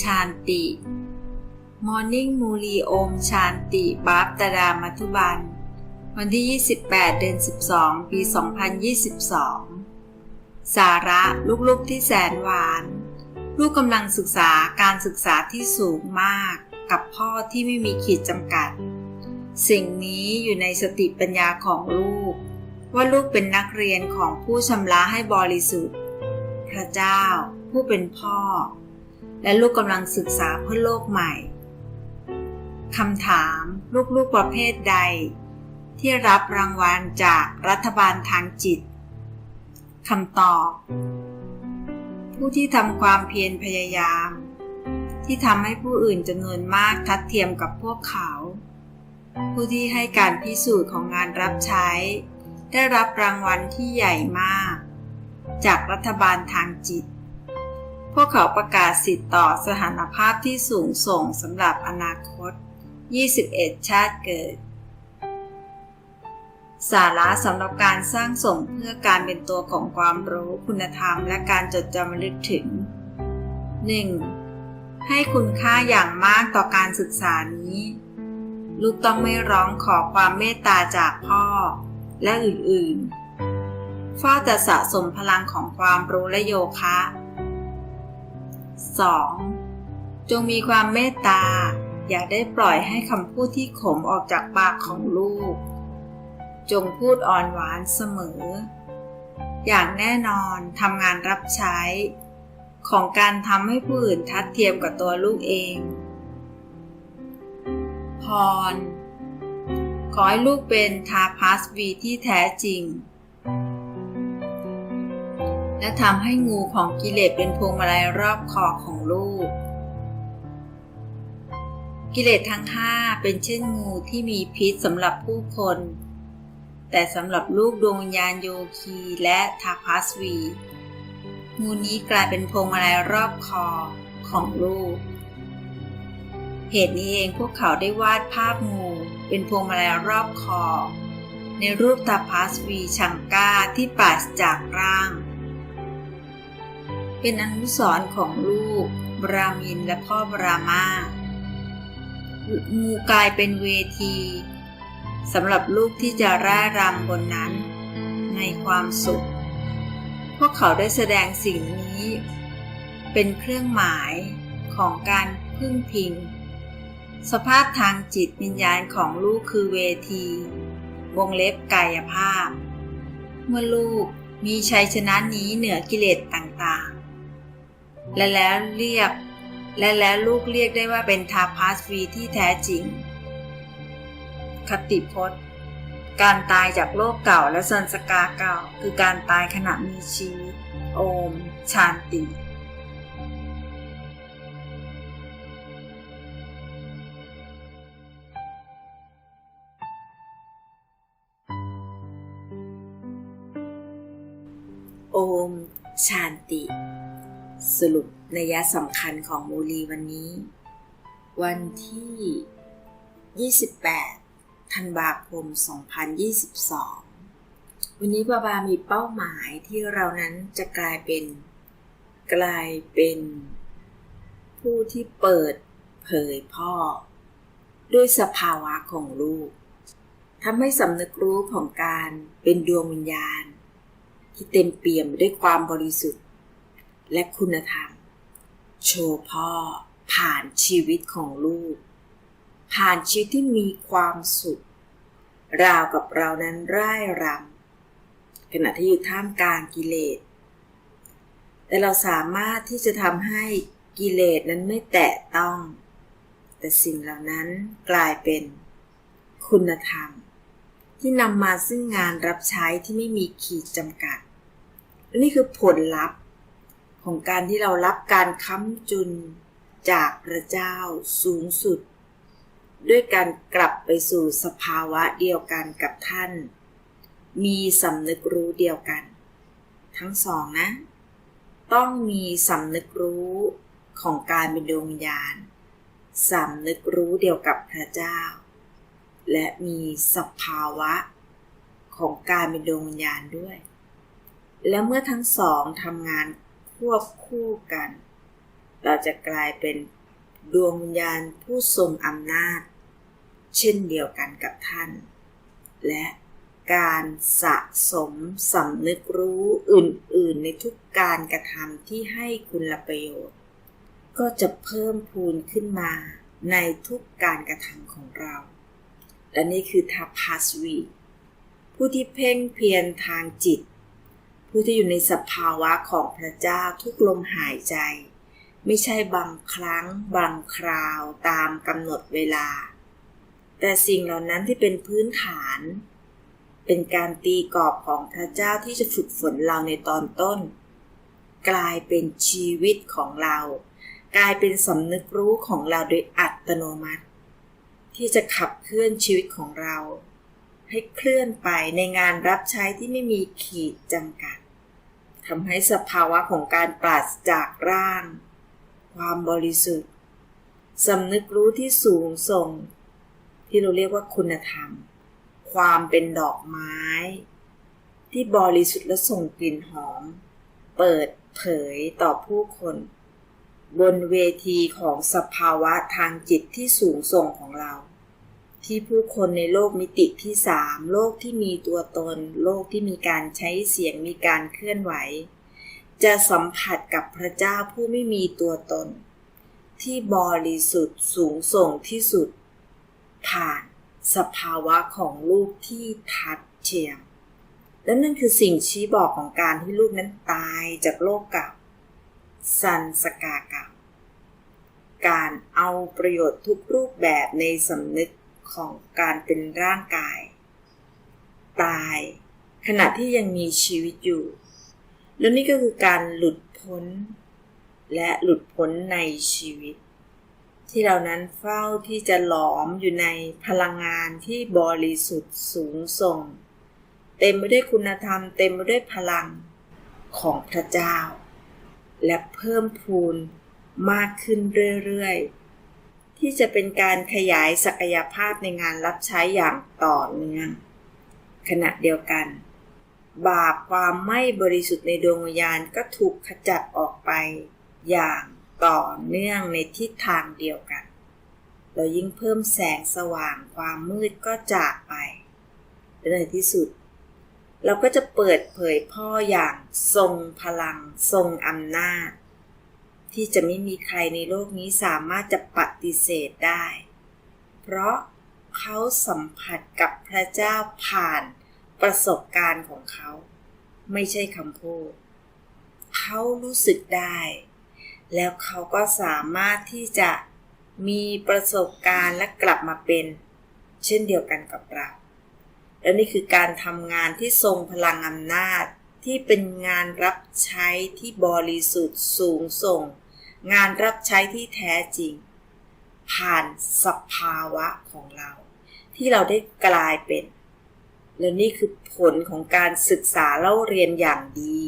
ชานติ Morning มูลีโอมชานติบาปตดามัทุบัน วันที่ 28 เดือน 12 ปี 2022 สาระลูกๆที่แสนหวาน ลูกกำลังศึกษาการศึกษาที่สูงมากกับพ่อที่ไม่มีขีดจำกัด สิ่งนี้อยู่ในสติปัญญาของลูก ว่าลูกเป็นนักเรียนของผู้ชำระให้บริสุทธิ์ พระเจ้าผู้เป็นพ่อ และลูกกำลังศึกษาเพื่อโลกใหม่คำถามลูกๆประเภทใด ที่รับรางวัลจากรัฐบาลทางจิตคำตอบ ผู้ที่ทำความเพียรพยายาม ที่ทำให้ผู้อื่นจำนวนมากทัดเทียมกับพวกเขา ผู้ที่ให้การพิสูจน์ของงานรับใช้ ได้รับรางวัลที่ใหญ่มาก จากรัฐบาลทางจิต พวกเขาประกาศสิทธิ์ต่อสถานภาพที่สูงส่งสำหรับอนาคต 21 ชาติเกิด สาระสำหรับการสร้างสมเพื่อการเป็นตัวของความรู้คุณธรรมและการจดจำลึกถึง 1. ให้คุณค่าอย่างมากต่อการศึกษานี้ ลูกต้องไม่ร้องขอความเมตตาจากพ่อ และอื่นๆเฝ้าแต่สะสมพลังของความรู้และโยคะ 2. จงมีความเมตตา อย่าได้ปล่อยให้คำพูดที่ขมออกจากปากของลูก จงพูดอ่อนหวานเสมอ อย่างแน่นอนทำงานรับใช้ ของการทำให้ผู้อื่นทัดเทียมกับตัวลูกเอง พร ขอให้ลูกเป็นทาพัสวีที่แท้จริง และทำให้งูของกิเลสเป็นพวงมาลัยรอบคอของลูก กิเลสทั้งห้าเป็นเช่นงูที่มีพิษสำหรับผู้คน แต่สำหรับลูกดวงวิญญาณโยคีและทาพัสวี งูนี้กลายเป็นพวงมาลัยรอบคอของลูก เหตุนี้เองพวกเขาได้วาดภาพงูเป็นพวงมาลัยรอบคอในรูปตาพัสวีชังก้าที่ปราศจากร่าง เป็นอนุสรของลูก บรามินและพ่อบรามางูกลายเป็นเวทีสำหรับลูกที่จะร่ายรำบนนั้น ในความสุข พวกเขาได้แสดงสิ่งนี้ เป็นเครื่องหมายของการพึ่งพิง สภาพทางจิตวิญญาณของลูกคือเวที วงเล็บกายภาพ เมื่อลูกมีชัยชนะนี้เหนือกิเลสต่างๆ และแล้วเรียก และแล้วลูกเรียกได้ว่าเป็นทาพาสวีที่แท้จริง คติพจน์ การตายจากโลกเก่าและสันสกาเก่า คือการตายขณะมีชีวิต โอม ชานติโอมชานติ สรุปนัยสำคัญของมูลีวันนี้ วันที่ 28 ธันวาคม 2022 วันนี้บาบามีเป้าหมายที่เรานั้นจะกลายเป็น กลายเป็น ผู้ที่เปิดเผยพ่อ ด้วยสภาวะของลูกทำให้สำนึกรู้ของการเป็นดวงวิญญาณ ที่เต็มเปี่ยมด้วยความบริสุทธิ์ และคุณธรรม โชว์พ่อผ่านชีวิตของลูก ผ่านชีวิตที่มีความสุข ราวกับเรานั้นร่ายรำขณะที่อยู่ท่ามกลางกิเลส แต่เราสามารถที่จะทำให้กิเลสนั้นไม่แตะต้อง แต่สิ่งเหล่านั้นกลายเป็นคุณธรรม ที่นำมาซึ่งงานรับใช้ที่ไม่มีขีดจำกัด นี่คือผลลัพธ์ ของการที่เรารับการค้ำจุนจากพระเจ้าสูงสุด ด้วยการกลับไปสู่สภาวะเดียวกันกับท่าน มีสำนึกรู้เดียวกัน ทั้งสองนะ ต้องมีสำนึกรู้ของการเป็นดวงวิญญาณสำนึกรู้เดียวกับพระเจ้า และมีสภาวะของการเป็นดวงวิญญาณด้วย และเมื่อทั้งสองทำงาน วบคู่กัน เราจะกลายเป็นดวงวิญญาณผู้ทรงอำนาจ เช่นเดียวกันกับท่าน และการสะสมสำนึกรู้อื่นๆ ในทุกการกระทำที่ให้คุณประโยชน์ ก็จะเพิ่มพูนขึ้นมาในทุกการกระทำของเรา และนี่คือทัพพัสวีผู้ที่เพ่งเพียรทางจิต ผู้ที่อยู่ในสภาวะของพระเจ้าทุกลมหายใจ ไม่ใช่บางครั้ง บางคราวตามกำหนดเวลา แต่สิ่งเหล่านั้นที่เป็นพื้นฐาน เป็นการตีกรอบของพระเจ้าที่จะฝึกฝนเราในตอนต้น กลายเป็นชีวิตของเรา กลายเป็นสำนึกรู้ของเราโดยอัตโนมัติ ที่จะขับเคลื่อนชีวิตของเราให้เคลื่อนไปในงานรับใช้ที่ไม่มีขีดจำกัด ทำให้สภาวะของการปราศจากร่าง ความบริสุทธิ์สำนึกรู้ที่สูงส่ง ที่เราเรียกว่าคุณธรรม ความเป็นดอกไม้ ที่บริสุทธิ์และส่งกลิ่นหอม เปิดเผยต่อผู้คน บนเวทีของสภาวะทางจิตที่สูงส่งของเรา ที่ผู้คนในโลกมิติที่สามโลกที่มีตัวตน โลกที่มีการใช้เสียงมีการเคลื่อนไหว จะสัมผัสกับพระเจ้าผู้ไม่มีตัวตน ที่บริสุทธิ์สูงส่งที่สุด ผ่านสภาวะของลูกที่ทัดเทียมและนั่นคือสิ่งชี้บอกของการที่ลูกนั้นตายจากโลกเก่าสันสกาเกับการเอาประโยชน์ทุกรูปแบบในสำนึก ของการเป็นร่างกาย ตาย ขณะที่ยังมีชีวิตอยู่ แล้วนี่ก็คือการหลุดพ้น และหลุดพ้นในชีวิต ที่เรานั้นเฝ้าที่จะหลอมอยู่ในพลังงานที่บริสุทธิ์สูงส่ง เต็มไปด้วยคุณธรรม เต็มไปด้วยพลังของพระเจ้า และเพิ่มพูนมากขึ้นเรื่อยๆ ที่จะเป็นการขยายศักยภาพในงานรับใช้อย่างต่อเนื่อง ขณะเดียวกัน บาปความไม่บริสุทธิ์ในดวงวิญญาณก็ถูกขจัดออกไปอย่างต่อเนื่องในทิศทางเดียวกัน เรายิ่งเพิ่มแสงสว่างความมืดก็จากไปในที่สุด เราก็จะเปิดเผยพ่ออย่างทรงพลัง ทรงอำนาจ ที่จะไม่มีใครในโลกนี้สามารถจะปฏิเสธได้ เพราะเขาสัมผัสกับพระเจ้าผ่านประสบการณ์ของเขา ไม่ใช่คำพูด เขารู้สึกได้ แล้วเขาก็สามารถที่จะมีประสบการณ์และกลับมาเป็น เช่นเดียวกันกับเรา และนี่คือการทำงานที่ทรงพลังอำนาจที่เป็นงานรับใช้ที่บริสุทธิ์สูงส่ง งานรับใช้ที่แท้จริง ผ่านสภาวะของเรา ที่เราได้กลายเป็น และนี่คือผลของการศึกษาเล่าเรียนอย่างดี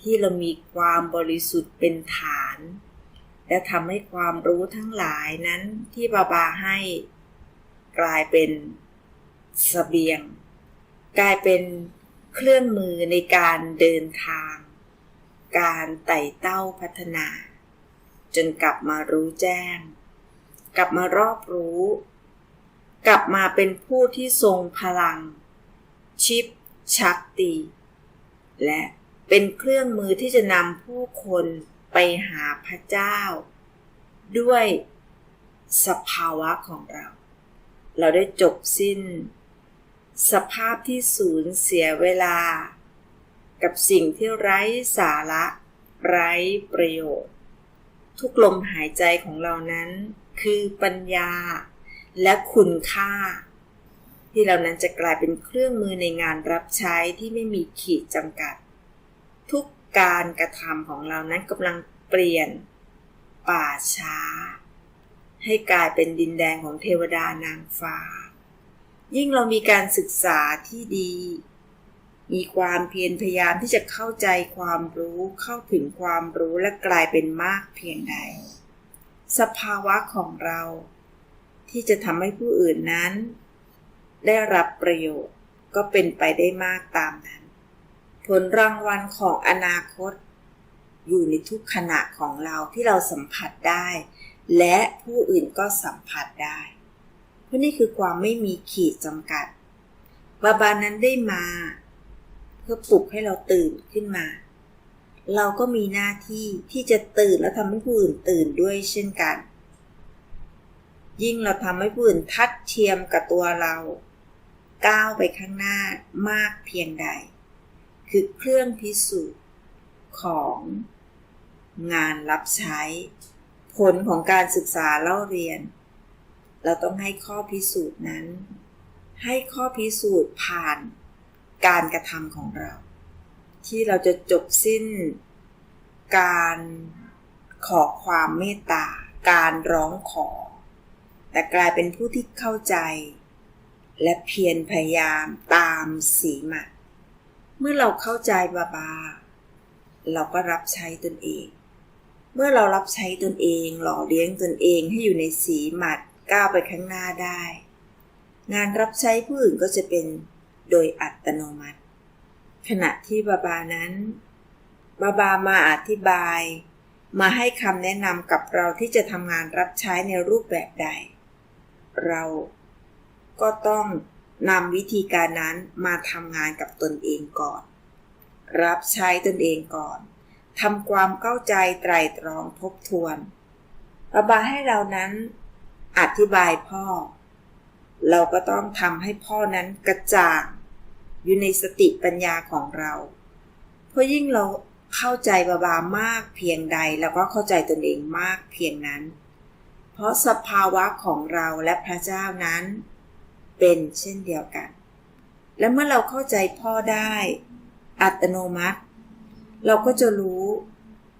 ที่เรามีความบริสุทธิ์เป็นฐาน และทำให้ความรู้ทั้งหลายนั้นที่บาบาให้กลายเป็นสเสบียง กลายเป็นเครื่องมือในการเดินทาง การไต่เต้าพัฒนา จนกลับมารู้แจ้ง กลับมารอบรู้ กลับมาเป็นผู้ที่ทรงพลัง ชิป ชักตี และเป็นเครื่องมือที่จะนำผู้คนไปหาพระเจ้า ด้วยสภาวะของเรา เราได้จบสิ้น สภาพที่สูญเสียเวลา กับสิ่งที่ไร้สาระ ไร้ประโยชน์ ทุกลมหายใจของเรานั้น คือปัญญาและคุณค่า ที่เรานั้นจะกลายเป็นเครื่องมือในงานรับใช้ที่ไม่มีขีดจำกัด ทุกการกระทำของเรานั้นกำลังเปลี่ยน ป่าช้า ให้กลายเป็นดินแดนของเทวดานางฟ้า ยิ่งเรามีการศึกษาที่ดี มีความเพียรพยายามที่จะเข้าใจความรู้เข้าถึงความรู้และกลายเป็นมากเพียงใด สภาวะของเรา ที่จะทำให้ผู้อื่นนั้น ได้รับประโยชน์ก็เป็นไปได้มากตามนั้น ผลรางวัลของอนาคต อยู่ในทุกขณะของเราที่เราสัมผัสได้ และผู้อื่นก็สัมผัสได้เพราะนี่คือความไม่มีขีดจำกัด บาบานั้นได้มา เพื่อปลุกให้เราตื่นขึ้นมา เราก็มีหน้าที่ที่จะตื่นและทำให้ผู้อื่นตื่นด้วยเช่นกัน ยิ่งเราทำให้ผู้อื่นทัดเทียมกับตัวเราก้าวไปข้างหน้ามากเพียงใด คือเครื่องพิสูจน์ของงานรับใช้ ผลของการศึกษาเล่าเรียน เราต้องให้ข้อพิสูจน์นั้น ให้ข้อพิสูจน์ผ่าน การกระทำของเรา ที่เราจะจบสิ้นการขอความเมตตา การร้องขอ แต่กลายเป็นผู้ที่เข้าใจ และเพียรพยายามตามสีมัดเมื่อเราเข้าใจบาบา เราก็รับใช้ตนเอง เมื่อเรารับใช้ตนเอง หล่อเลี้ยงตนเองให้อยู่ในสีหมัดก้าวไปข้างหน้าได้ งานรับใช้ผู้อื่นก็จะเป็น โดยอัตโนมัติ ขณะที่บาบานั้นบาบามาอธิบาย มาให้คำแนะนำกับเราที่จะทำงานรับใช้ในรูปแบบใด เราก็ต้องนำวิธีการนั้นมาทำงานกับตนเองก่อน รับใช้ตนเองก่อนทำความเข้าใจไตรตรองทบทวนบาบาให้เรานั้นอธิบายพ่อ เราก็ต้องทำให้พ่อนั้นกระจ่าง อยู่ในสติปัญญาของเรา เพราะยิ่งเราเข้าใจบาบามากเพียงใดเราก็เข้าใจตนเองมากเพียงนั้น เพราะสภาวะของเราและพระเจ้านั้น เป็นเช่นเดียวกัน และเมื่อเราเข้าใจพ่อได้ อัตโนมัติ เราก็จะรู้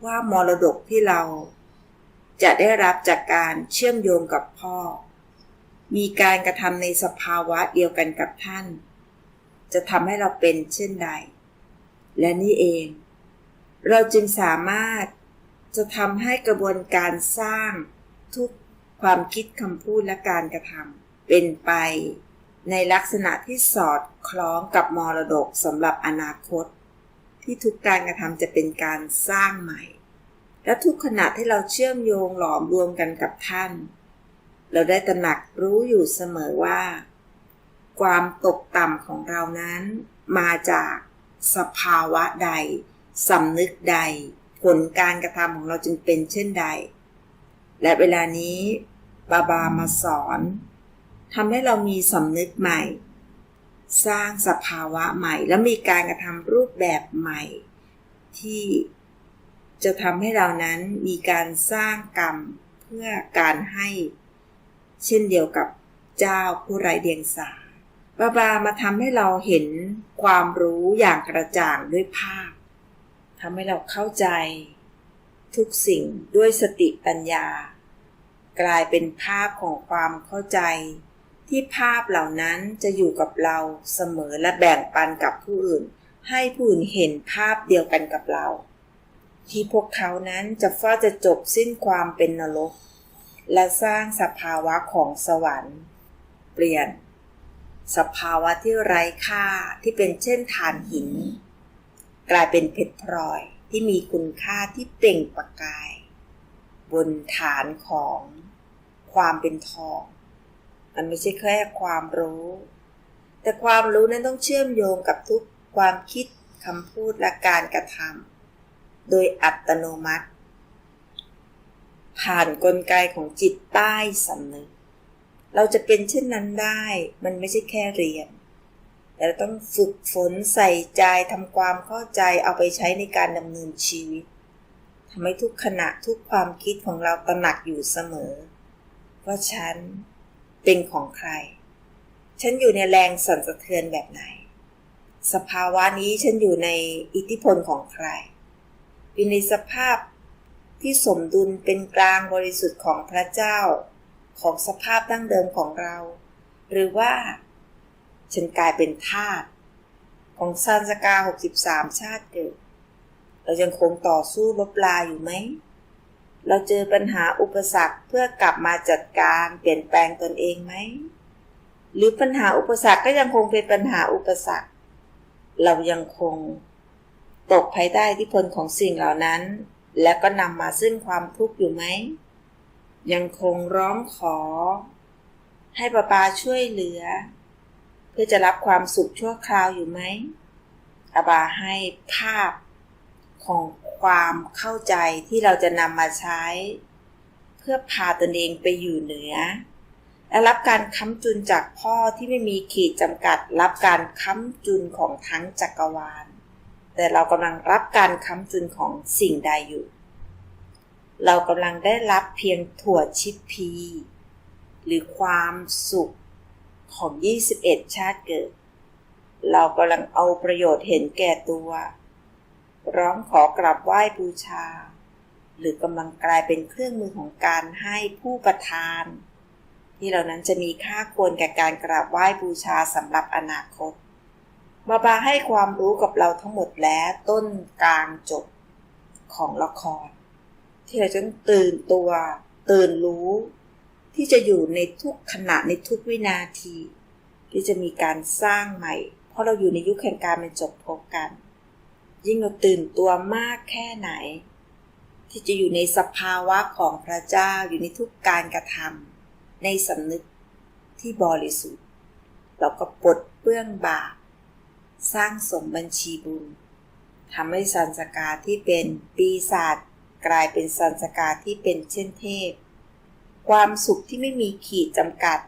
ว่ามรดกที่เรา จะได้รับจากการเชื่อมโยงกับพ่อ มีการกระทำในสภาวะเดียวกันกับท่าน จะทำให้เราเป็นเช่นใด และนี่เอง เราจึงสามารถจะทำให้กระบวนการสร้างทุกความคิดคำพูดและการกระทำเป็นไปในลักษณะที่สอดคล้องกับมรดกสำหรับอนาคต ที่ทุกการกระทำจะเป็นการสร้างใหม่ และทุกขณะที่เราเชื่อมโยงหลอมรวมกันกับท่าน เราได้ตระหนักรู้อยู่เสมอว่า ความตกต่ำของเรานั้น มาจากสภาวะใดสำนึกใด ผลการกระทำของเราจึงเป็นเช่นใด และเวลานี้บาบามาสอนทำให้เรามีสำนึกใหม่ สร้างสภาวะใหม่ และมีการกระทำรูปแบบใหม่ ที่จะทำให้เรานั้นมีการสร้างกรรมเพื่อการให้ เช่นเดียวกับเจ้าผู้ไร้เดียงสา บาบามาทำให้เราเห็นความรู้อย่างกระจ่างด้วยภาพทำให้เราเข้าใจ ทุกสิ่งด้วยสติปัญญา กลายเป็นภาพของความเข้าใจ ที่ภาพเหล่านั้นจะอยู่กับเราเสมอและแบ่งปันกับผู้อื่น ให้ผู้อื่นเห็นภาพเดียวกันกับเรา ที่พวกเขานั้นจะฟ้าจะจบสิ้นความเป็นนรก และสร้างสภาวะของสวรรค์ เปลี่ยน สภาวะที่ไร้ค่าที่เป็นเช่นฐานหิน กลายเป็นเพชรพลอยที่มีคุณค่าที่เปล่งประกาย บนฐานของความเป็นทอง มันไม่ใช่แค่ความรู้ แต่ความรู้นั้นต้องเชื่อมโยงกับทุกความคิดคำพูดและการกระทำโดยอัตโนมัติ ผ่านนกลไกของจิตใต้สำนึก เราจะเป็นเช่นนั้นได้ มันไม่ใช่แค่เรียน แต่เราต้องฝึกฝนใส่ใจทำความเข้าใจเอาไปใช้ในการดำเนินชีวิตทำให้ทุกขณะทุกความคิดของเราตระหนักอยู่เสมอ ว่าฉันเป็นของใคร ฉันอยู่ในแรงสั่นสะเทือนแบบไหน สภาวะนี้ฉันอยู่ในอิทธิพลของใคร อยู่ในสภาพที่สมดุลเป็นกลางบริสุทธิ์ของพระเจ้า ของสภาพดั้งเดิมของเรา หรือว่า ฉันกลายเป็นทาสของซานสกา 63 ชาติเกิด เรายังคงต่อสู้ลบลาอยู่ไหม เราเจอปัญหาอุปสรรคเพื่อกลับมาจัดการเปลี่ยนแปลงตนเองไหม หรือปัญหาอุปสรรคก็ยังคงเป็นปัญหาอุปสรรค เรายังคงตกภายใต้ที่พลของสิ่งเหล่านั้น และก็นำมาซึ่งความทุกข์อยู่ไหม ยังคงร้องขอ ให้ปาปาช่วยเหลือ เพื่อจะรับความสุขชั่วคราวอยู่ไหมอาบาให้ภาพของความเข้าใจที่เราจะนำมาใช้ เพื่อพาตนเองไปอยู่เหนือ และรับการค้ำจุนจากพ่อที่ไม่มีขีดจำกัด รับการค้ำจุนของทั้งจักรวาล แต่เรากำลังรับการค้ำจุนของสิ่งใดอยู่ เรากำลังได้รับเพียงถั่วชิปพีหรือความสุขของ 21 ชาติเกิด เรากำลังเอาประโยชน์เห็นแก่ตัว ร้องขอกราบไหว้บูชา หรือกำลังกลายเป็นเครื่องมือของการให้ผู้ประทาน ที่เหล่านั้นจะมีค่าควรแก่การกราบไหว้บูชาสำหรับอนาคตมาบาให้ความรู้กับเราทั้งหมดแล้วต้นกลางจบของละคร ที่เราจะตื่นตัว ตื่นรู้ ที่จะอยู่ในทุกขณะในทุกวินาที ที่จะมีการสร้างใหม่ เพราะเราอยู่ในยุคแห่งการเป็นจบพบกัน ยิ่งเราตื่นตัวมากแค่ไหน ที่จะอยู่ในสภาวะของพระเจ้าอยู่ในทุกการกระทำในสำนึกที่บริสุทธิ์ เราก็ปลดเปื้องบาปสร้างสมบัญชีบุญทำให้สันสกาที่เป็นปีศาจ กลายเป็นสันสกาที่เป็นเช่นเทพ ความสุขที่ไม่มีขีดจำกัด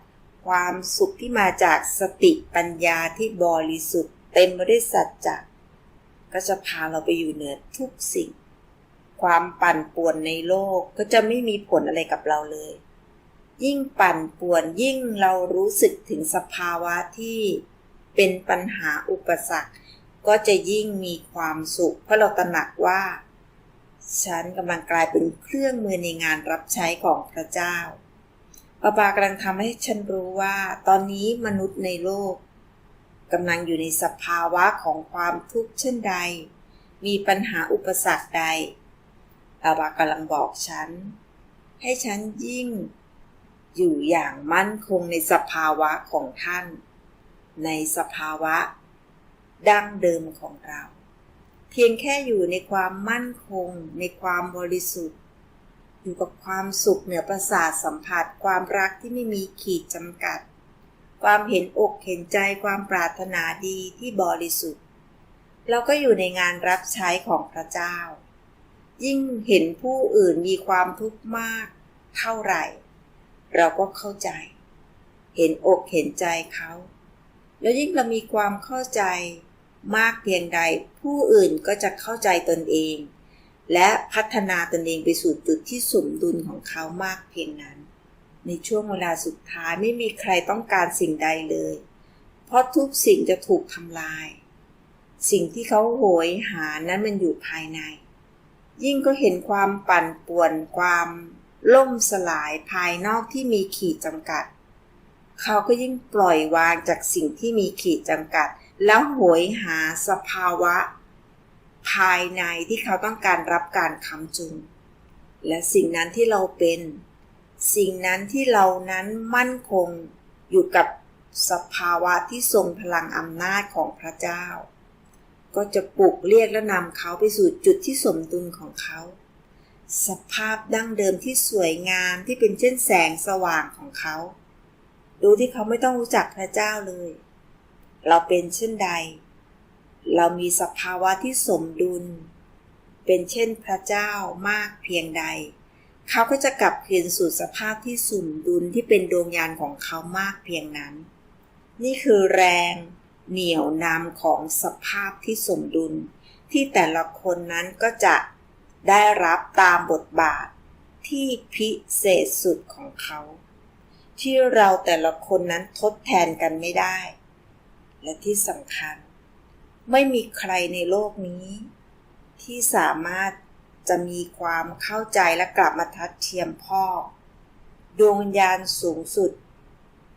ความสุขที่มาจากสติปัญญาที่บริสุทธิ์ เต็มไปด้วยสัจจะก็จะพาเราไปอยู่เหนือทุกสิ่ง ความปั่นป่วนในโลกก็จะไม่มีผลอะไรกับเราเลย ยิ่งปั่นป่วนยิ่งเรารู้สึกถึงสภาวะที่เป็นปัญหาอุปสรรค ก็จะยิ่งมีความสุข เพราะเราตระหนักว่า ฉันกำลังกลายเป็นเครื่องมือในงานรับใช้ของพระเจ้าปาปากำลังทำให้ฉันรู้ว่าตอนนี้มนุษย์ในโลกกำลังอยู่ในสภาวะของความทุกข์เช่นใด มีปัญหาอุปสรรคใดปาปากำลังบอกฉัน ให้ฉันยิ่งอยู่อย่างมั่นคงในสภาวะของท่าน ในสภาวะดั้งเดิมของเรา เพียงแค่อยู่ในความมั่นคง ในความบริสุทธิ์ อยู่กับความสุขเหนือประสาทสัมผัส ความรักที่ไม่มีขีดจำกัด ความเห็นอกเห็นใจความปรารถนาดีที่บริสุทธิ์ เราก็อยู่ในงานรับใช้ของพระเจ้า ยิ่งเห็นผู้อื่นมีความทุกข์มาก เท่าไหร่ เราก็เข้าใจ เห็นอกเห็นใจเขา แล้วยิ่งเรามีความเข้าใจ มากเพียงใด ผู้อื่นก็จะเข้าใจตนเอง และพัฒนาตนเองไปสู่จุดที่สมดุลของเขามากเพียงนั้น ในช่วงเวลาสุดท้ายไม่มีใครต้องการสิ่งใดเลย เพราะทุกสิ่งจะถูกทำลาย สิ่งที่เขาโหยหานั้นมันอยู่ภายใน ยิ่งก็เห็นความปั่นป่วนความล่มสลายภายนอกที่มีขีดจำกัด เขาก็ยิ่งปล่อยวางจากสิ่งที่มีขีดจำกัด แล้วโหยหาสภาวะ ภายในที่เขาต้องการรับการคำจุน และสิ่งนั้นที่เราเป็น สิ่งนั้นที่เรานั้นมั่นคงอยู่กับสภาวะที่ทรงพลังอำนาจของพระเจ้า ก็จะปลุกเรียกและนำเขาไปสู่จุดที่สมดุลของเขา สภาพดั้งเดิมที่สวยงามที่เป็นเช่นแสงสว่างของเขา ดูที่เขาไม่ต้องรู้จักพระเจ้าเลย เราเป็นเช่นใด เรามีสภาวะที่สมดุล เป็นเช่นพระเจ้ามากเพียงใด เขาก็จะกลับคืนสู่สภาพที่สมดุลที่เป็นดวงยานของเขามากเพียงนั้น นี่คือแรงเหนี่ยวนำของสภาพที่สมดุล ที่แต่ละคนนั้นก็จะได้รับตามบทบาทที่พิเศษสุดของเขา ที่เราแต่ละคนนั้นทดแทนกันไม่ได้ และที่สำคัญ ไม่มีใครในโลกนี้ ที่สามารถจะมีความเข้าใจและกลับมาทัดเทียมพ่อ ดวงวิญญาณสูงสุด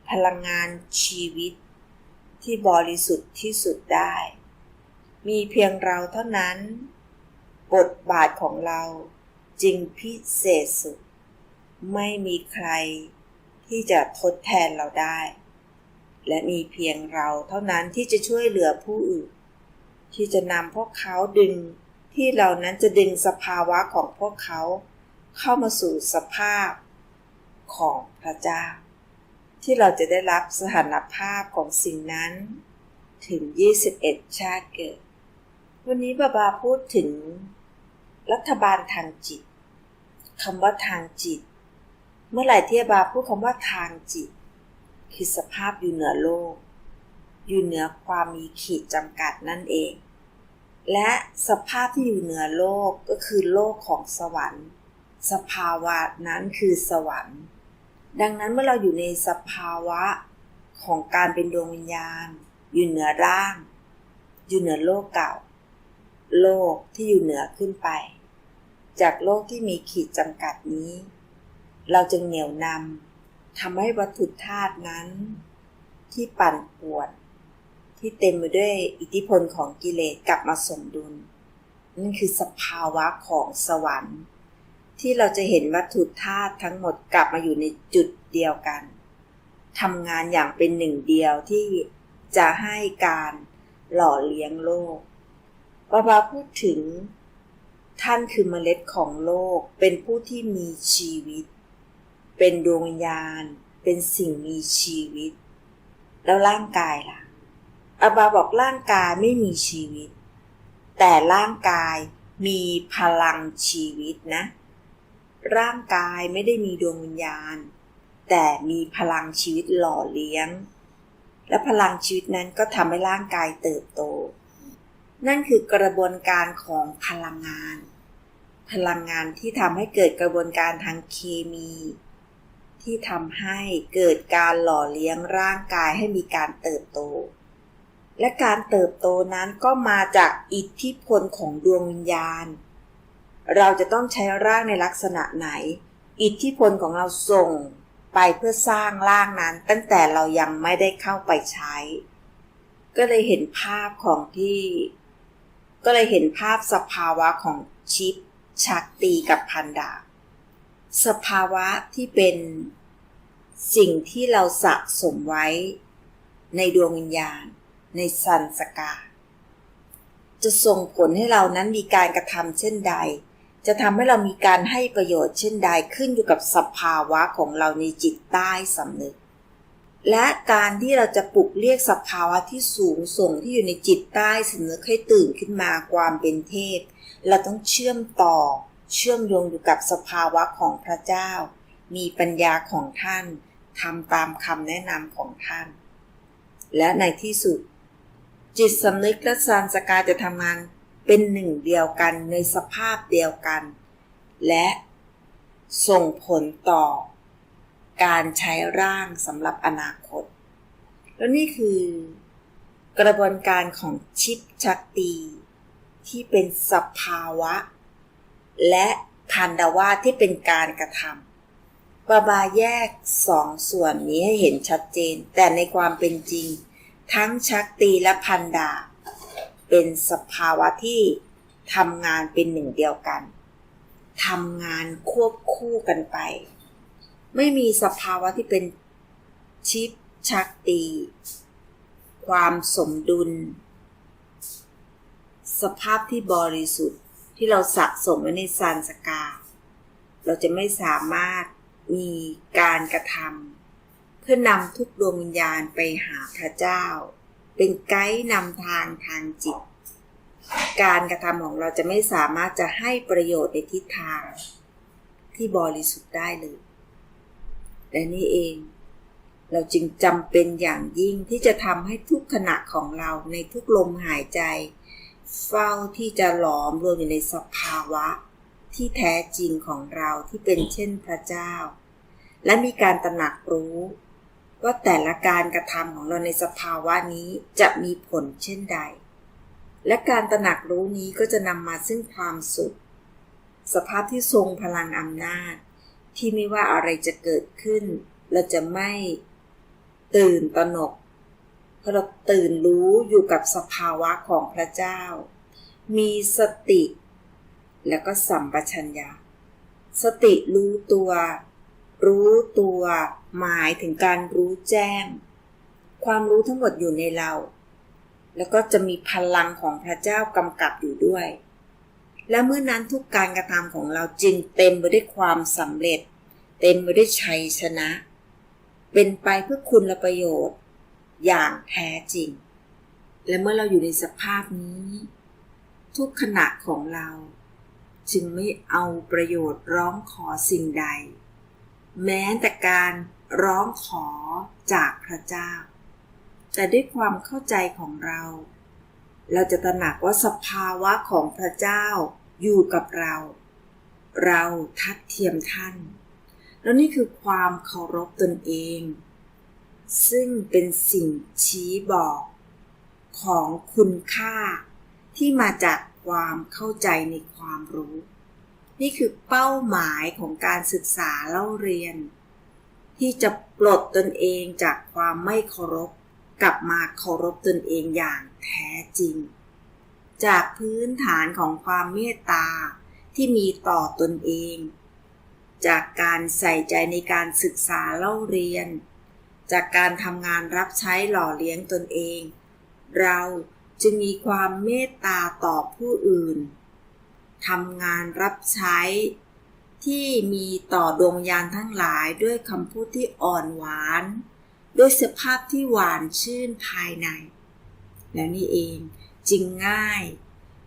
พลังงานชีวิต ที่บริสุทธิ์ที่สุดได้ มีเพียงเราเท่านั้น บทบาทของเราจึงพิเศษสุด ไม่มีใครที่จะทดแทนเราได้ และมีเพียงเราเท่านั้นที่จะช่วยเหลือผู้อื่น ที่จะนำพวกเขาดึงที่เรานั้นจะดึงสภาวะของพวกเขา เข้ามาสู่สภาพของพระเจ้า ที่เราจะได้รับสถานภาพของสิ่งนั้น ถึง 21 ชาติเกิด วันนี้บาบาพูดถึง รัฐบาลทางจิตคำว่าทางจิต เมื่อไหร่ที่บาพูดคำว่าทางจิต คือสภาพอยู่เหนือโลก อยู่เหนือความมีขีดจำกัดนั่นเอง และสภาพที่อยู่เหนือโลกก็คือโลกของสวรรค์ สภาวะนั้นคือสวรรค์ ดังนั้นเมื่อเราอยู่ในสภาวะของการเป็นดวงวิญญาณ อยู่เหนือร่าง อยู่เหนือโลกเก่า โลกที่อยู่เหนือขึ้นไป จากโลกที่มีขีดจำกัดนี้ เราจึงเหนี่ยวนำ ทำให้วัตถุธาตุนั้น ที่ปั่นป่วน ที่เต็มไปด้วยอิทธิพลของกิเลสกลับมาสมดุล นั่นคือสภาวะของสวรรค์ ที่เราจะเห็นวัตถุธาตุทั้งหมดกลับมาอยู่ในจุดเดียวกันทำงานอย่างเป็นหนึ่งเดียวที่จะให้การหล่อเลี้ยงโลกบาบาพูดถึง ท่านคือเมล็ดของโลกเป็นผู้ที่มีชีวิต เป็นดวงวิญญาณ เป็นสิ่งมีชีวิต แล้วร่างกายล่ะอาบาบอกร่างกายไม่มีชีวิต แต่ร่างกายมีพลังชีวิตนะ ร่างกายไม่ได้มีดวงวิญญาณ แต่มีพลังชีวิตหล่อเลี้ยง และพลังชีวิตนั้นก็ทำให้ร่างกายเติบโต นั่นคือกระบวนการของพลังงาน พลังงานที่ทำให้เกิดกระบวนการทางเคมี ที่ทำให้เกิดการหล่อเลี้ยงร่างกายให้มีการเติบโต และการเติบโตนั้นก็มาจากอิทธิพลของดวงวิญญาณ เราจะต้องใช้ร่างในลักษณะไหน อิทธิพลของเราส่งไปเพื่อสร้างร่างนั้นตั้งแต่เรายังไม่ได้เข้าไปใช้ ก็เลยเห็นภาพของที่ ก็เลยเห็นภาพสภาวะของชิปชักตีกับพันดาบ สภาวะที่เป็นสิ่งที่เราสะสมไว้ในดวงวิญญาณ ในสันสกา จะส่งผลให้เรานั้นมีการกระทำเช่นใด จะทำให้เรามีการให้ประโยชน์เช่นใดขึ้นอยู่กับสภาวะของเราในจิตใต้สำนึก และการที่เราจะปลุกเรียกสภาวะที่สูงส่งที่อยู่ในจิตใต้สำนึกให้ตื่นขึ้นมาความเป็นเทพ เราต้องเชื่อมต่อ เชื่อมโยงอยู่กับสภาวะของพระเจ้า มีปัญญาของท่านทำตามคำแนะนำของท่าน และในที่สุด จิตสำนึกและสารสกาจะทำงานเป็นหนึ่งเดียวกันในสภาพเดียวกัน และส่งผลต่อ การใช้ร่างสำหรับอนาคต แล้วนี่คือกระบวนการของชิปชักตี ที่เป็นสภาวะ และพันดาวาที่เป็นการกระทำบาบาแยกสองส่วนนี้ให้เห็นชัดเจน แต่ในความเป็นจริง ทั้งชักตีและพันดา เป็นสภาวะที่ทำงานเป็นหนึ่งเดียวกันทำงานควบคู่กันไป ไม่มีสภาวะที่เป็นชิปชักตี ความสมดุล สภาพที่บริสุทธิ์ ที่เราสะสมไว้ในซานสกา เราจะไม่สามารถมีการกระทำเพื่อนำทุกดวงวิญญาณไปหาพระเจ้า เป็นไกด์นำทางทางจิต การกระทำของเราจะไม่สามารถจะให้ประโยชน์ในทิศทาง ที่บริสุทธิ์ได้เลยและนี่เองเราจึงจำเป็นอย่างยิ่งที่จะทำให้ทุกขณะของเราในทุกลมหายใจ เฝ้าที่จะหลอมรวมอยู่ในสภาวะ ที่แท้จริงของเราที่เป็นเช่นพระเจ้า และมีการตระหนักรู้ ว่าแต่ละการกระทำของเราในสภาวะนี้จะมีผลเช่นใด และการตระหนักรู้นี้ก็จะนำมาซึ่งความสุข สภาพที่ทรงพลังอำนาจ ที่ไม่ว่าอะไรจะเกิดขึ้น เราจะไม่ตื่นตระหนก เราตื่นรู้อยู่กับสภาวะของพระเจ้า มีสติ แล้วก็สัมปชัญญะ สติรู้ตัว รู้ตัว หมายถึงการรู้แจ้ง ความรู้ทั้งหมดอยู่ในเรา แล้วก็จะมีพลังของพระเจ้ากำกับอยู่ด้วย และเมื่อนั้นทุกการกระทำของเราจึงเต็มไปด้วยความสำเร็จ เต็มไปด้วยชัยชนะ เป็นไปเพื่อคุณและประโยชน์ อย่างแท้จริง และเมื่อเราอยู่ในสภาพนี้ ทุกขณะของเรา จึงไม่เอาประโยชน์ร้องขอสิ่งใด แม้แต่การร้องขอจากพระเจ้า แต่ด้วยความเข้าใจของเรา เราจะตระหนักว่าสภาวะของพระเจ้าอยู่กับเรา เราทัดเทียมท่าน แล้วนี่คือความเคารพตนเอง ซึ่งเป็นสิ่งชี้บอก ของคุณค่า ที่มาจากความเข้าใจในความรู้ นี่คือเป้าหมายของการศึกษาเล่าเรียน ที่จะปลดตนเองจากความไม่เคารพ กลับมาเคารพตนเองอย่างแท้จริง จากพื้นฐานของความเมตตาที่มีต่อตนเอง จากการใส่ใจในการศึกษาเล่าเรียน จากการทำงานรับใช้หล่อเลี้ยงตนเอง เราจะมีความเมตตาต่อผู้อื่นทำงานรับใช้ที่มีต่อดวงยานทั้งหลายด้วยคำพูดที่อ่อนหวาน ด้วยสภาพที่หวานชื่นภายใน แล้วนี่เองจึงง่าย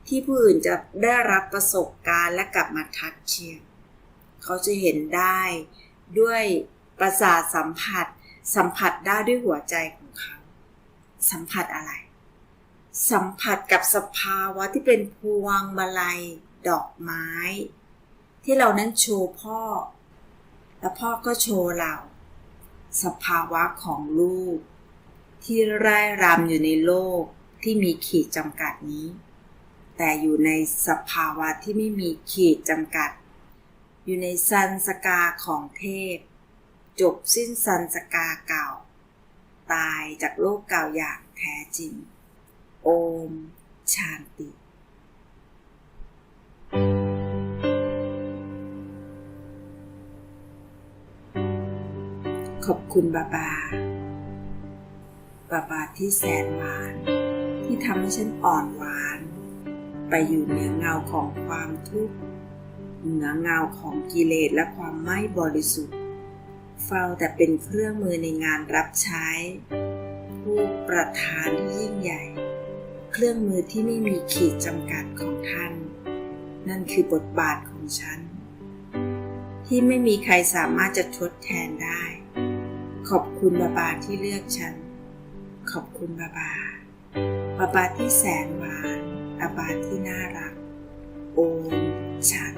ที่ผู้อื่นจะได้รับประสบการณ์และกลับมาทักเชียร์เขาจะเห็นได้ด้วยประสาทสัมผัส สัมผัสได้ด้วยหัวใจของเขา สัมผัสอะไร สัมผัสกับสภาวะที่เป็นพวงมาลัย ดอกไม้ ที่เรานั้นโชว์พ่อ แล้วพ่อก็โชว์เรา สภาวะของลูก ที่ไร่รำอยู่ในโลกที่มีขีดจำกัดนี้ แต่อยู่ในสภาวะที่ไม่มีขีดจำกัด อยู่ในสันสกาของเทพ จบสิ้นสันสกาเก่า ตายจากโลกเก่าอย่างแท้จริง โอม ชานติขอบคุณบาบา บาบาที่แสนหวาน ที่ทำให้ฉันอ่อนหวาน ไปอยู่เหนือเงาของความทุกข์ เหนือเงาของกิเลสและความไม่บริสุทธิ์ เฝ้าแต่เป็นเครื่องมือในงานรับใช้ ผู้ประธานที่ยิ่งใหญ่ เครื่องมือที่ไม่มีขีดจำกัดของท่าน นั่นคือบทบาทของฉัน ที่ไม่มีใครสามารถจะทดแทนได้ ขอบคุณบาบาที่เลือกฉัน ขอบคุณบาบาบาบาที่แสนหวานอาบาที่น่ารัก โอมชาน